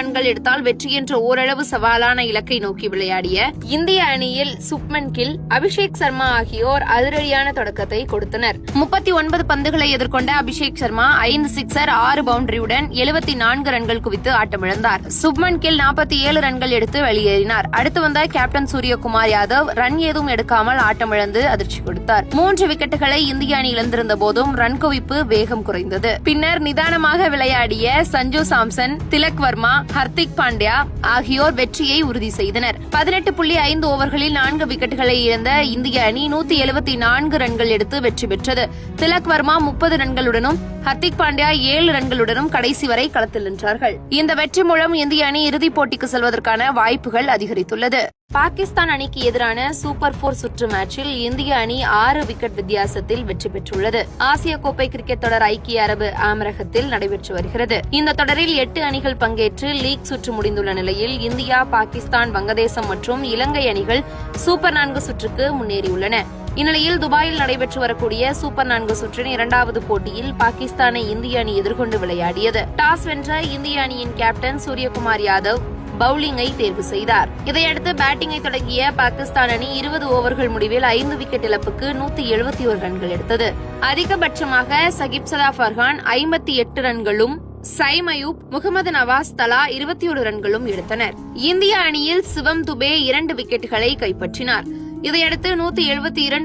ரன்கள் எடுத்தால் வெற்றி என்ற ஓரளவு சவாலான இலக்கை நோக்கி விளையாடிய இந்திய அணியில் சுப்மன் கில் அபிஷேக் சர்மா ஆகியோர் அதிரடியான தொடக்கத்தை கொடுத்தனர். முப்பத்தி ஒன்பது பந்துகளை எதிர்கொண்ட அபிஷேக் சர்மா ஐந்து சிக்ஸர் ஆறு பவுண்டரியுடன் எழுபத்தி நான்கு ரன்கள் குவித்து ஆட்டமிழந்தார். சுப்மன் கில் நாற்பத்தி ஏழு ரன்கள் எடுத்து வெளியேறினார். அடுத்து வந்த கேப்டன் சூரியகுமார் யாதவ் ரன் ஏதும் எடுக்காமல் ஆட்டமிழந்து அதிர்ச்சி கொடுத்தார். மூன்று விக்கெட்டுகளை இந்திய அணி இழந்திருந்த போதும் ரன் குவிப்பு வேகம் குறைந்தது. பின்னர் நிதானமாக விளையாடிய சஞ்சு சாம்சன் திலக் வர்மா ஹர்திக் பாண்டியா ஆகியோர் வெற்றியை உறுதி செய்தனர். பதினெட்டு புள்ளி ஐந்து ஓவர்களில் நான்கு விக்கெட்டுகளை இழந்த இந்திய அணி நூத்தி எழுபத்தி நான்கு ரன்கள் எடுத்து வெற்றி பெற்றது. திலக் வர்மா முப்பது ரன்களுடனும் ஹர்திக் பாண்டியா ஏழு ரன்களுடனும் கடைசி வரை களத்தில் நின்றார்கள். இந்த வெற்றி மூலம் இந்திய அணி இறுதிப் போட்டிக்கு செல்வதற்கான வாய்ப்புகள் அதிகரித்துள்ளது. பாகிஸ்தான் அணிக்கு எதிரான சூப்பர் போர் சுற்று மேட்சில் இந்திய அணி ஆறு விக்கெட் வித்தியாசத்தில் வெற்றி பெற்றுள்ளது. ஆசிய கோப்பை கிரிக்கெட் தொடர் ஐக்கிய அரபு அமரகத்தில் நடைபெற்று வருகிறது. இந்த தொடரில் எட்டு அணிகள் பங்கேற்று லீக் சுற்று முடிந்துள்ள நிலையில் இந்தியா பாகிஸ்தான் வங்கதேசம் மற்றும் இலங்கை அணிகள் சூப்பர் நான்கு சுற்றுக்கு முன்னேறியுள்ளன. இந்நிலையில் துபாயில் நடைபெற்று வரக்கூடிய சூப்பர் நான்கு சுற்றின் இரண்டாவது போட்டியில் பாகிஸ்தானை இந்திய அணி எதிர்கொண்டு விளையாடியது. டாஸ் வென்ற இந்திய அணியின் கேப்டன் சூரியகுமார் யாதவ் பவுலிங்கை தேர்வு செய்தார். இதையடுத்து பேட்டிங்கை தொடங்கிய பாகிஸ்தான் அணி இருபது ஓவர்கள் முடிவில் ஐந்து விக்கெட் இழப்புக்கு நூத்தி எழுபத்தி ஒரு ரன்கள் எடுத்தது. அதிகபட்சமாக சகிப் சதா ஃபர்ஹான் ஐம்பத்தி எட்டு ரன்களும் சைம் அயூப் முகமது நவாஸ் தலா இருபத்தி ஒரு ரன்களும் எடுத்தனர். இந்திய அணியில் சிவம் துபே இரண்டு விக்கெட்டுகளை கைப்பற்றினார். இதையடுத்து நூத்தி எழுபத்தி இரண்டு